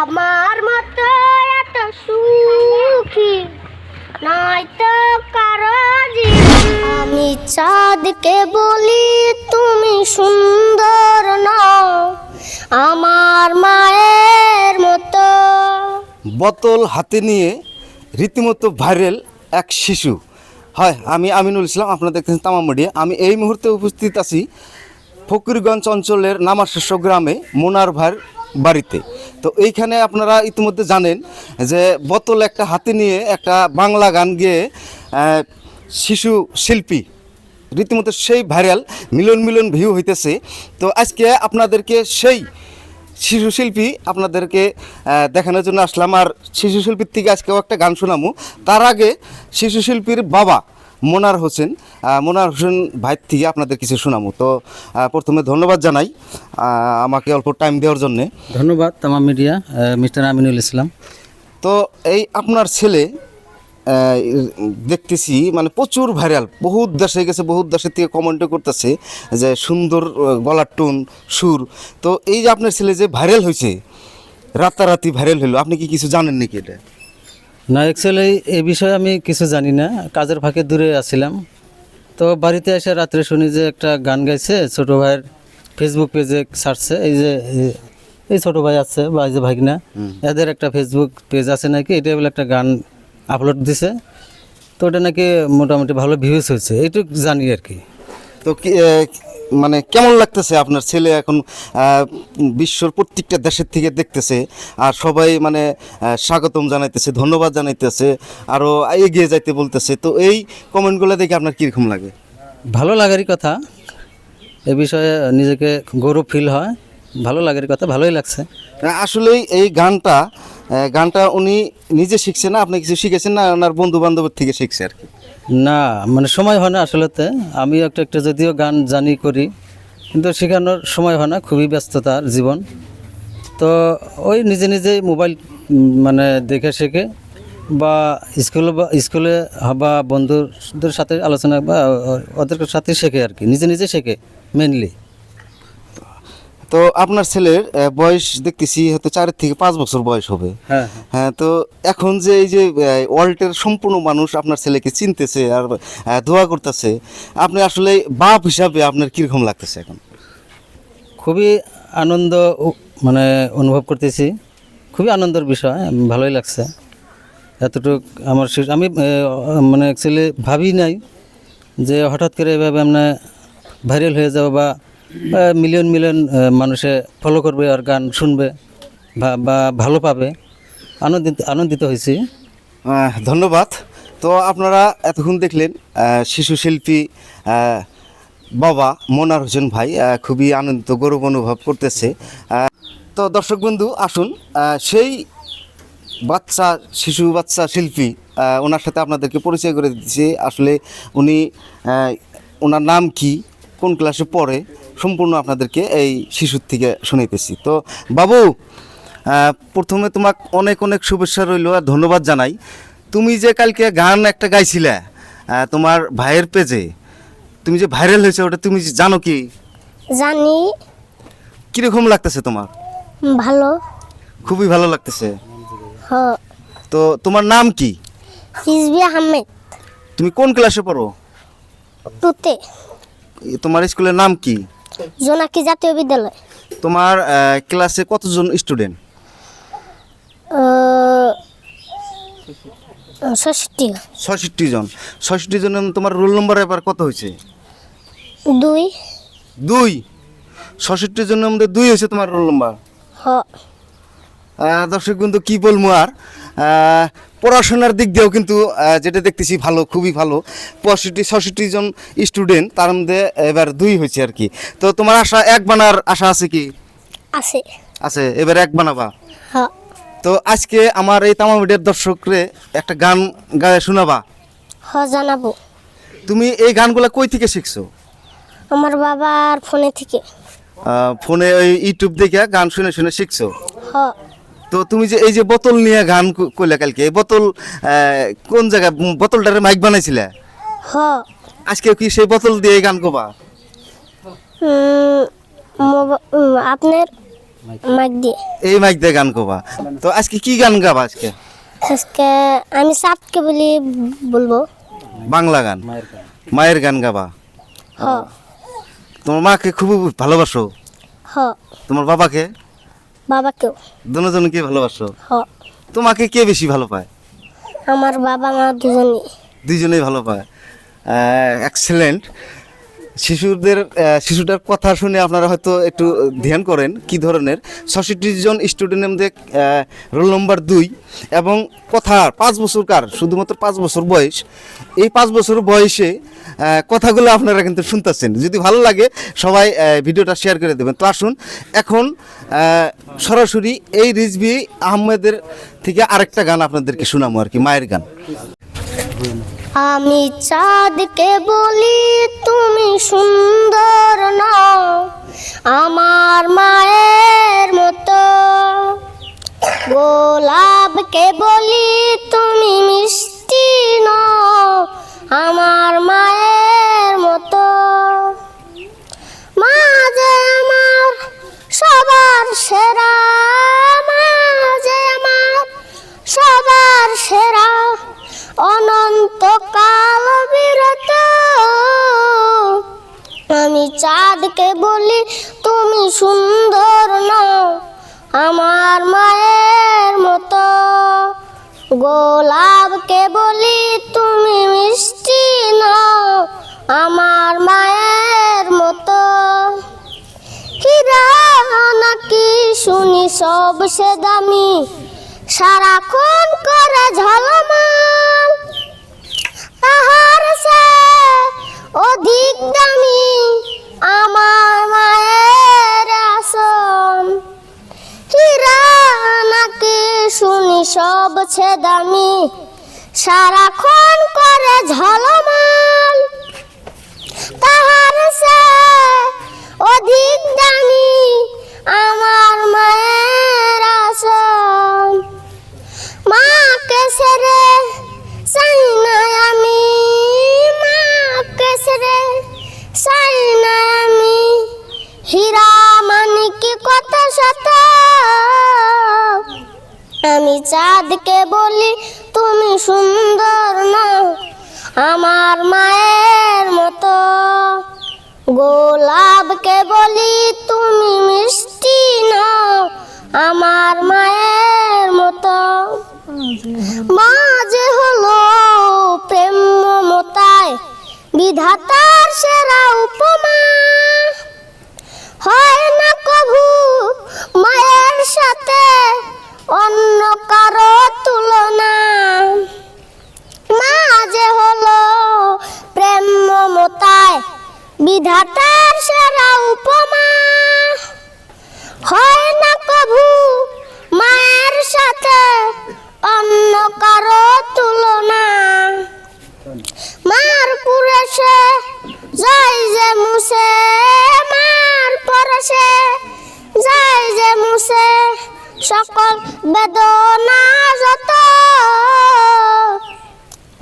আমার মতো এত সুখী নয়তো কারও আমি চাঁদকে বলি, তুমি সুন্দর নও আমার মায়ের মতো। বোতল হাতে নিয়ে রীতিমতো ভাইরাল এক শিশু। হয়, আমি আমিনুল ইসলাম, আপনারা দেখতেছেন তামাম আমি এই মুহূর্তে উপস্থিত আছি ফকিরগঞ্জ অঞ্চলের নামাশস্য গ্রামে মোনার ভাইয়ের বাড়িতে। তো এইখানে আপনারা ইতিমধ্যে জানেন যে বোতল একটা হাতে নিয়ে একটা বাংলা গান গেয়ে শিশু শিল্পী, রীতিমতো সেই ভাইরাল মিলন মিলন ভিউ হইতেছে। তো আজকে আপনাদেরকে সেই শিশু শিল্পী আপনাদেরকে দেখানোর জন্য আসলাম। আর শিশু শিল্পীর থেকে আজকেও একটা গান শোনামু। তার আগে শিশু শিল্পীর বাবা মোনার হোসেন মোনার হোসেন ভাই থেকে আপনাদের কিছু শোনামু তো প্রথমে ধন্যবাদ জানাই আমাকে অল্প টাইম দেওয়ার জন্যে। ধন্যবাদ তামাম মিডিয়া মিস্টার আমিনুল ইসলাম। তো এই আপনার ছেলে দেখতেছি মানে প্রচুর ভাইরাল বহুত দেশে গেছে বহুত দেশের থেকে কমেন্টও করতেছে যে সুন্দর গলার টোন সুর। তো এই যে আপনার ছেলে যে ভাইরাল হয়েছে রাতারাতি ভাইরাল হলো আপনি কি কিছু জানেন নাকি এটা? না অ্যাকচুয়ালি এই বিষয়ে আমি কিছু জানি না। কাজের ফাঁকে দূরে আছিলাম। তো বাড়িতে এসে রাত্রে শুনি যে একটা গান গাইছে ছোট ভাইয়ের ফেসবুক পেজে ছাড়ছে। এই যে এই- ছোট ভাই আছে বা এই যে ভাগনা এদের একটা ফেসবুক পেজ আছে নাকি? এটা বলে একটা গান আপলোড দিছে। তো ওটা নাকি মোটামুটি ভালো ভিউজ হয়েছে। এইটুকু জানি আর কি। তো মানে কেমন লাগতেছে আপনার ছেলে এখন বিশ্বর প্রত্যেকটা দেশের থেকে দেখতেছে আর সবাই মানে স্বাগতম জানাইতেছে ধন্যবাদ জানাইতেছে আরও এগিয়ে যাইতে বলতেছে। তো এই কমেন্টগুলো দেখে আপনার কীরকম লাগে? ভালো লাগারই কথা। এ বিষয়ে নিজেকে গৌরব ফিল হয়। ভালো লাগারই কথা ভালোই লাগছে। আসলেই এই গানটা গানটা উনি নিজে শিখছে না আপনি কিছু শিখেছেন না ওনার বন্ধু বান্ধবের থেকে শিখছে আর কি? না মানে সময় হয় না আসলেতে। আমি একটা একটা যদিও গান জানি করি, কিন্তু শেখানোর সময় হয় না, খুবই ব্যস্ততার জীবন। তো ওই নিজে নিজেই মোবাইল মানে দেখে শেখে, বা স্কুল বা, স্কুলে বা বন্ধুদের সাথে আলোচনা বা, ওদের সাথে শেখে আর কি, নিজে নিজে শেখে মেনলি তো আপনার ছেলের বয়স দেখতেছি হয়তো চার থেকে পাঁচ বছর বয়স হবে। হ্যাঁ হ্যাঁ। তো এখন যে এই যে ওয়ার্ল্ডের সম্পূর্ণ মানুষ আপনার ছেলেকে চিনতেছে আর দোয়া করতেছে আপনি আসলে বাপ হিসাবে আপনার কীরকম লাগতেছে এখন? খুবই আনন্দ মানে অনুভব করতেছি। খুবই আনন্দের বিষয় ভালোই লাগছে। এতটুক আমার আমি মানে অ্যাকচুয়ালি ভাবি নাই যে হঠাৎ করে এভাবে আমরা ভাইরাল হয়ে যাব বা মিলিয়ন মিলিয়ন মানুষে ফলো করবে আর গান শুনবে, বা- ভালো পাবে। আনন্দিত আনন্দিত হয়েছি। ধন্যবাদ। তো আপনারা এতক্ষণ দেখলেন শিশু শিল্পী বাবা মোনার হোসেন ভাই খুবই আনন্দিত, গৌরব অনুভব করতেছে। তো দর্শক বন্ধু, আসুন সেই বাচ্চা, শিশু বাচ্চা শিল্পী ওনার সাথে আপনাদেরকে পরিচয় করে দিচ্ছি। আসলে উনি ওনার নাম কি, কোন ক্লাসে পড়ে সম্পূর্ণ আপনাদেরকে এই শিশুর থেকে শুনাইতেছি। তো বাবু প্রথমে তোমাক অনেক অনেক শুভেচ্ছা রইল আর ধন্যবাদ জানাই। তুমি যে কালকে গান একটা গাইছিলে তোমার ভাইয়ের পেজে তুমি যে ভাইরাল হয়েছে ওটা তুমি জানো কি? জানি। কীরকম লাগতেছে তোমার? ভালো। খুবই ভালো লাগতেছে। তো তোমার নাম কি? হিজবি আহমেদ। তুমি কোন ক্লাসে পড়ো? এ, তোমার স্কুলের নাম কি? জোনাকি জাতীয় বিদ্যালয়। তোমার ক্লাসে কতজন স্টুডেন্ট ষষ্ঠী ছষট্টি জন। ছষট্টি জন তোমার রোল নম্বর এবার কত হয়েছে? দুই। দুই। ছষট্টি জনের মধ্যে দুই হয়েছে তোমার রোল নম্বর হ। দর্শক বন্ধু কি বলব আর? পড়াশোনার দিক দিয়েও কিন্তু যেটা দেখতেছি ভালো খুবই ভালো। পঁয়ষট্টি ছষট্টি জন স্টুডেন্ট তার মধ্যে এবার দুই হয়েছে আর কি। তো তোমার আশা এক বানার আশা আছে কি? আছে। আছে এবার এক বানাবা? তো আজকে আমার এই তামা মিডিয়ার দর্শকরে একটা গান গায়ে শোনাবা? হ জানাব। তুমি এই গানগুলা কই থেকে শিখছো? আমার বাবার ফোনে থেকে। ফোনে ওই ইউটিউব দেখে গান শুনে শুনে শিখছো? হ। তো তুমি যে এই যে বোতল নিয়ে গান ক- কইলা কালকে এই বোতল কোন জায়গায় বোতলটারে মাইক বানাইছিলে? হ। আজকে কি সেই বোতল দিয়ে গান কোবা? আপনার মাইক দিয়ে। এই মাইক দিয়ে গান গাবা তো আজকে কি গান গাবা আজকে? আজকে আমি সাতকে বলি বলব। বাংলা গান? মায়ের গান। গাবা? হ। তোমার মাকে খুব ভালোবাসো। হ। তোমার বাবাকে? বাবাকেও। দুজনকে ভালোবাসো? হ তোমাকে কে বেশি ভালো পায়? আমার বাবা মা দুজনই দুইজনেই ভালো পায়। এক্সেলেন্ট শিশুদের শিশুটার কথা শুনে আপনারা হয়তো একটু ধ্যান করেন কি ধরনের। ছষট্টি জন স্টুডেন্টের মধ্যে রোল নম্বর দুই এবং কথা পাঁচ বছরকার শুধুমাত্র পাঁচ বছর বয়স। এই পাঁচ বছর বয়সে কথাগুলো আপনারা কিন্তু শুনতেছেন। যদি ভালো লাগে, সবাই ভিডিওটা শেয়ার করে দেবেন। তো আসুন, এখন সরাসরি এই রিজবি আহমেদের থেকে আরেকটা গান আপনাদেরকে শোনাবো আর কি, মায়ের গান। আমি চাঁদকে বলি, তুমি সুন্দর নও, আমার মায়ের মতো। গোলাপকে বলি, তুমি মিষ্টি নও, আমার মায়ের চাঁদকে বলি, তুমি সুন্দর নও, আমার মায়ের মতো। গোলাপকে বলি, তুমি মিষ্টি নও, আমার মায়ের মতো। হীরা নাকি শুনি, সব সে দামি। সারাক্ষণ করে ঝলমাল। তাহার সে অধিক দামি। শুনি সব সে দামি। সারাক্ষণ করে ঝলমাল। তাহার সে অধিক দামি। আমার মায়ের আসন মাকে সেরে চাই না আমি। মাকে সেরে চাই না আমি। হীরা মানিক কত শত আমি চাঁদকে বলি, তুমি সুন্দর নও আমার মায়ের মতো। গোলাপকে বলি, তুমি মিষ্টি নও আমার মায়ের মতো। মা যে হলো প্রেম মমতায়, বিধাতার সেরা উপমা। হয় না কভু মায়ের সাথে অন্য কারও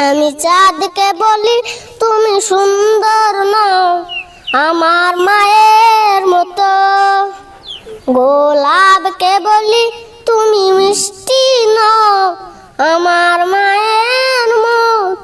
আমি চাঁদকে বলি, তুমি সুন্দর না, আমার মায়ের মতো। গোলাপকে বলি, তুমি মিষ্টি নও আমার মায়ের মতো।